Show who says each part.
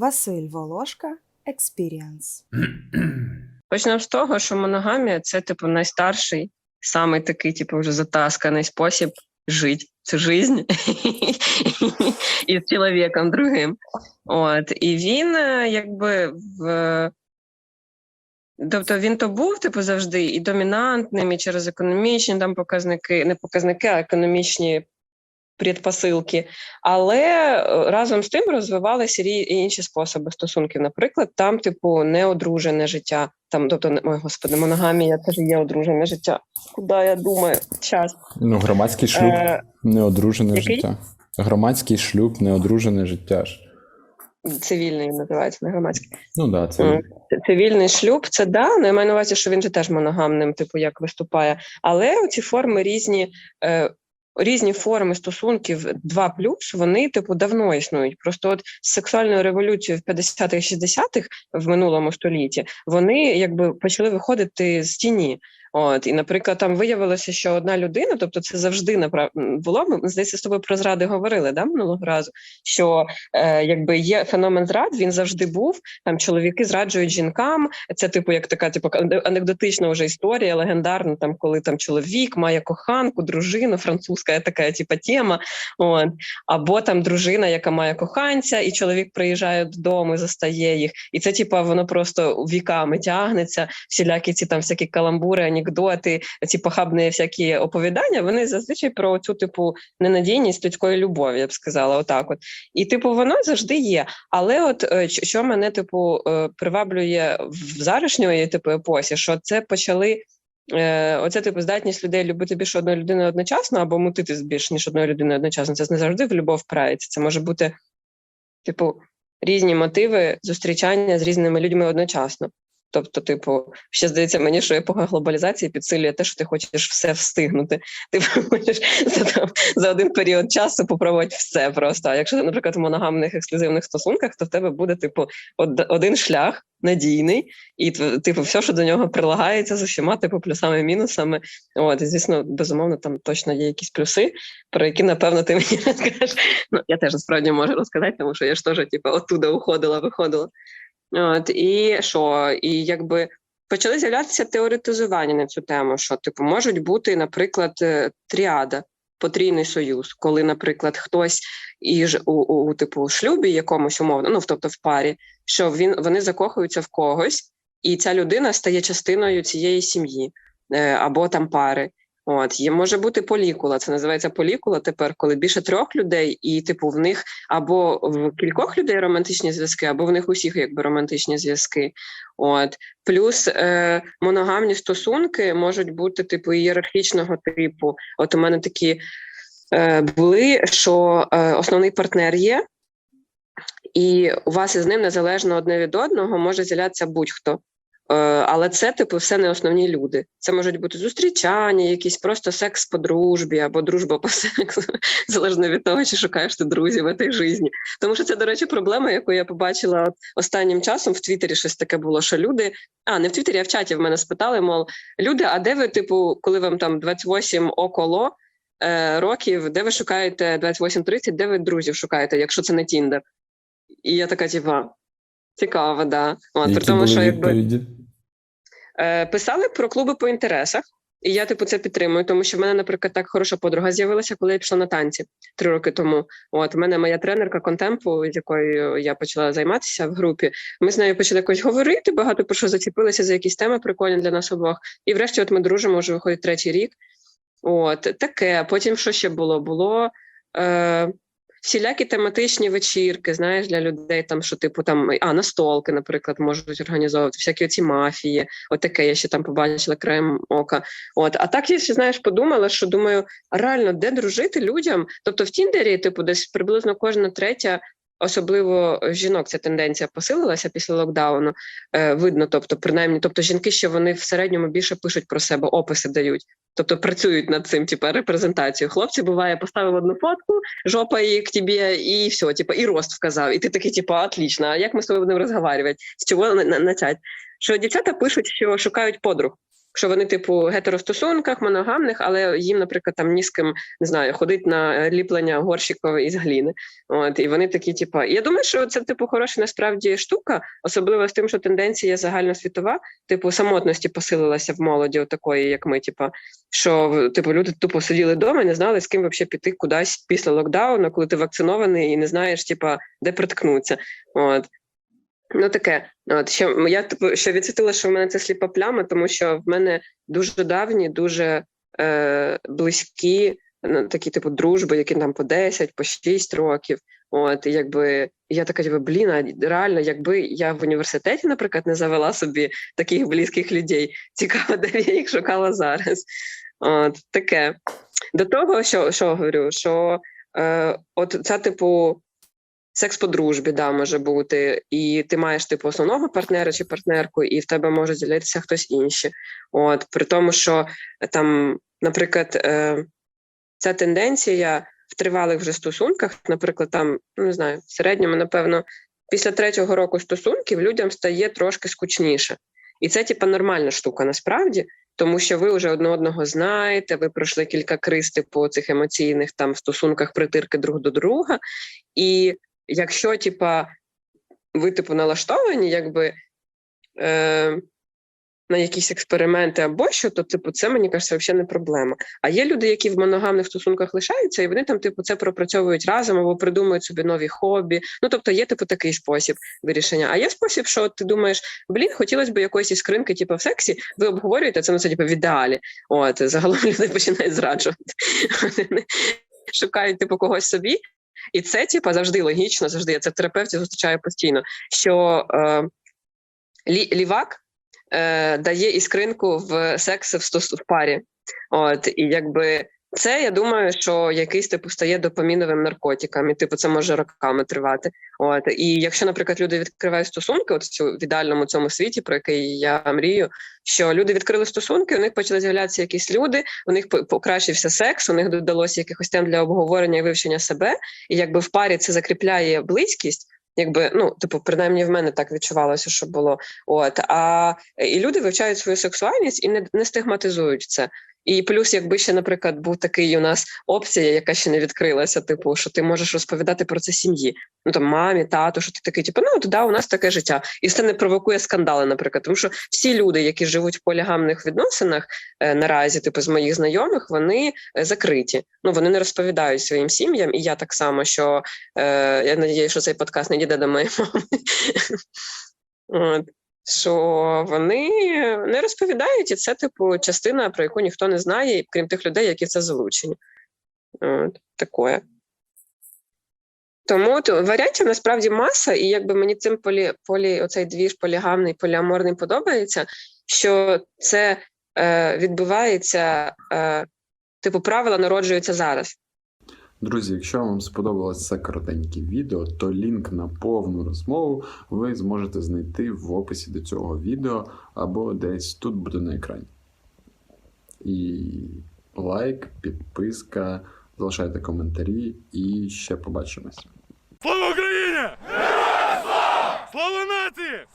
Speaker 1: Василь Волошка Experience.
Speaker 2: Почнемо з того, що моногамія це типу найстарший, самий такий, типу, вже затасканий спосіб жити цю жизнь із чоловіком другим. От і він е, якби в. Тобто він то був типу завжди і домінантним, і через економічні там показники, не показники, а економічні предпосилки. Але е, разом з тим розвивалися і інші способи стосунків. Наприклад, там, типу, неодружене життя. Там, тобто, ой, господи, моногамія це ж є одружене життя. Куди я думаю? Час.
Speaker 3: Ну, громадський шлюб,
Speaker 2: Е,
Speaker 3: неодружене
Speaker 2: який?
Speaker 3: життя. Громадський шлюб, неодружене життя ж.
Speaker 2: цивільний називається, не громадський.
Speaker 3: Ну да, це.
Speaker 2: Цивільний шлюб це да, ну я маю на увазі, що він же теж моногамним, типу, як виступає. Але ці форми різні. Е, Різні форми стосунків 2 вони типу давно існують. Просто от з сексуальною революцією в 50-х, 60-х в минулому столітті вони якби почали виходити з тіні. От і, наприклад, там виявилося, що одна людина, тобто це завжди направ... було. Ми здається, з тобою про зради говорили да, минулого разу. Що е, якби є феномен зрад, він завжди був. Там чоловіки зраджують жінкам. Це типу як така, типу анекдотична вже історія, легендарна. Там коли там чоловік має коханку, дружину, французька така, типу, тема. От або там дружина, яка має коханця, і чоловік приїжджає додому, і застає їх. І це, типу, воно просто віками тягнеться. Всілякі ці там всякі каламбури, анекдоти, ці похабні всякі оповідання. Вони зазвичай про цю типу ненадійність людської любові, я б сказала, отак. От і типу, воно завжди є. Але от е, що- мене типу е, приваблює в зарашньої типу епосі, що це почали. Е, оце типу здатність людей любити більше одної людини одночасно або мутити з більш ніж одної людини одночасно. Це не завжди в любов впирається. Це може бути, типу, різні мотиви зустрічання з різними людьми одночасно. Тобто, типу, ще здається мені, що епоха глобалізації підсилює те, що ти хочеш все встигнути. Ти хочеш за, там, за один період часу попробувати все просто. А якщо ти, наприклад, в моногамних ексклюзивних стосунках, то в тебе буде, типу, од- один шлях надійний, і типу, все, що до нього прилагається з усіма, типу, плюсами і мінусами. От, і, звісно, безумовно, там точно є якісь плюси, про які, напевно, ти мені розкажеш. Ну, я теж насправді можу розказати, тому що я ж теж, типу, оттуда уходила, виходила. От, і що? І якби почали з'являтися теоретизування на цю тему, що типу можуть бути, наприклад, е, тріада, потрійний союз, коли, наприклад, хтось із у, у, у типу шлюбі якомусь умовно, ну тобто в парі, що він вони закохуються в когось, і ця людина стає частиною цієї сім'ї е, або там пари. От є може бути полікула. Це називається полікула тепер, коли більше трьох людей, і типу в них або в кількох людей романтичні зв'язки, або в них усіх якби романтичні зв'язки. От плюс е, моногамні стосунки можуть бути типу ієрархічного типу. От у мене такі е, були, що е, основний партнер є, і у вас із ним незалежно одне від одного може з'являтися будь-хто. Е, Але це, типу, все не основні люди. Це можуть бути зустрічання, якісь просто секс по дружбі або дружба по сексу, залежно від того, чи шукаєш ти друзів в цій житті. Тому що це, до речі, проблема, яку я побачила останнім часом в Твіттері щось таке було, що люди, а не в Твіттері, а в чаті в мене спитали, мов, люди, а де ви, типу, коли вам там 28 около е, років, де ви шукаєте 28-30, де ви друзів шукаєте, якщо це не Тіндер? І я така, типа, цікаво, да. От, при тому, що якби. Е, Писали про клуби по інтересах, і я типу це підтримую, тому що в мене, наприклад, так хороша подруга з'явилася, коли я пішла на танці три роки тому. От в мене моя тренерка контемпу, з якою я почала займатися в групі. Ми з нею почали якось говорити, багато про що зачепилися за якісь теми прикольні для нас обох. І врешті, от ми дружимо, вже виходить третій рік. От таке. Потім що ще було? Було. Е, Всілякі тематичні вечірки, знаєш, для людей, там що типу там а настолки, наприклад, можуть організовувати всякі оці мафії. Отаке я ще там побачила краєм ока. От, а так я ще знаєш, подумала, що думаю, реально, де дружити людям? Тобто в Тіндері, типу, десь приблизно кожна третя, особливо жінок, ця тенденція посилилася після локдауну. Е, видно, тобто, принаймні, тобто жінки ще вони в середньому більше пишуть про себе, описи дають. Тобто працюють над цим, типу, репрезентацією. Хлопці буває, поставив одну фотку, жопа і к тобі, і все, типу, і рост вказав. І ти такий, типу, отлично, а як ми з тобою будемо розговорювати? З чого на- на- начать? Що дівчата пишуть, що шукають подруг. Що вони, типу, гетеростосунках, моногамних, але їм, наприклад, там ні з ким не знаю, ходить на ліплення горщиків із гліни. От і вони такі, типу, я думаю, що це типу хороша насправді штука, особливо з тим, що тенденція загальносвітова, типу, самотності посилилася в молоді, такої, як ми, типу, що типу люди тупо сиділи вдома, і не знали, з ким вообще піти кудись після локдауну, коли ти вакцинований і не знаєш, типа, де приткнутися. От. Ну, таке, от ще я типу, ще відсвітила, що в мене це сліпа пляма, тому що в мене дуже давні, дуже е, близькі ну, такі, типу, дружби, які там по 10, по 6 років. От, і якби я така, типу, блін, реально, якби я в університеті, наприклад, не завела собі таких близьких людей, цікаво, де я їх шукала зараз. От таке. До того, що, що говорю, що е, от це, типу, секс по дружбі, да, може бути, і ти маєш типу основного партнера чи партнерку, і в тебе може з'являтися хтось інший. От при тому, що е, там, наприклад, е, ця тенденція в тривалих вже стосунках, наприклад, там ну не знаю, в середньому, напевно, після третього року стосунків людям стає трошки скучніше. І це, типа, нормальна штука насправді, тому що ви вже одне одного знаєте, ви пройшли кілька криз типу цих емоційних там стосунках притирки друг до друга. І якщо, типа, ви типу налаштовані, якби е, на якісь експерименти або що, то типу, це мені кажеться, взагалі не проблема. А є люди, які в моногамних стосунках лишаються, і вони там, типу, це пропрацьовують разом або придумують собі нові хобі. Ну тобто є типу такий спосіб вирішення. А є спосіб, що ти думаєш, блін, хотілося б якоїсь іскринки, типу, в сексі. Ви обговорюєте це, ну це типу, в ідеалі. От загалом люди починають зраджувати. Вони шукають типу когось собі. І це, типа, завжди логічно, завжди я це в терапевті зустрічаю постійно. Що е, лі, лівак е, дає іскринку в секс в, в парі. От, і якби це я думаю, що якийсь типу стає допаміновим наркотиком, і типу це може роками тривати. От і якщо, наприклад, люди відкривають стосунки, от цю в ідеальному цьому світі, про який я мрію, що люди відкрили стосунки, у них почали з'являтися якісь люди, у них по- покращився секс, у них додалося якихось тем для обговорення і вивчення себе, і якби в парі це закріпляє близькість. Якби ну, типу, принаймні в мене так відчувалося, що було. От а і люди вивчають свою сексуальність і не, не стигматизують це. І плюс, якби ще, наприклад, був такий у нас опція, яка ще не відкрилася, типу, що ти можеш розповідати про це сім'ї, ну там мамі, тату, що ти такий, типу, ну да, у нас таке життя, і це не провокує скандали, наприклад, тому що всі люди, які живуть в полігамних відносинах е, наразі, типу з моїх знайомих, вони е, закриті. Ну вони не розповідають своїм сім'ям, і я так само, що е, я надію, що цей подкаст не дійде до моєї мами. що вони не розповідають, і це, типу, частина, про яку ніхто не знає, крім тих людей, які це залучені. От, Такое. Тому то, варіантів насправді маса, і якби мені цим полі, полі оцей двіж полігамний, поліаморний подобається, що це е, відбувається, е, типу, правила народжуються зараз.
Speaker 3: Друзі, якщо вам сподобалось це коротеньке відео, то лінк на повну розмову ви зможете знайти в описі до цього відео або десь тут буде на екрані. І лайк, підписка, залишайте коментарі і ще побачимось.
Speaker 4: Слава Україні! Слава! Нації!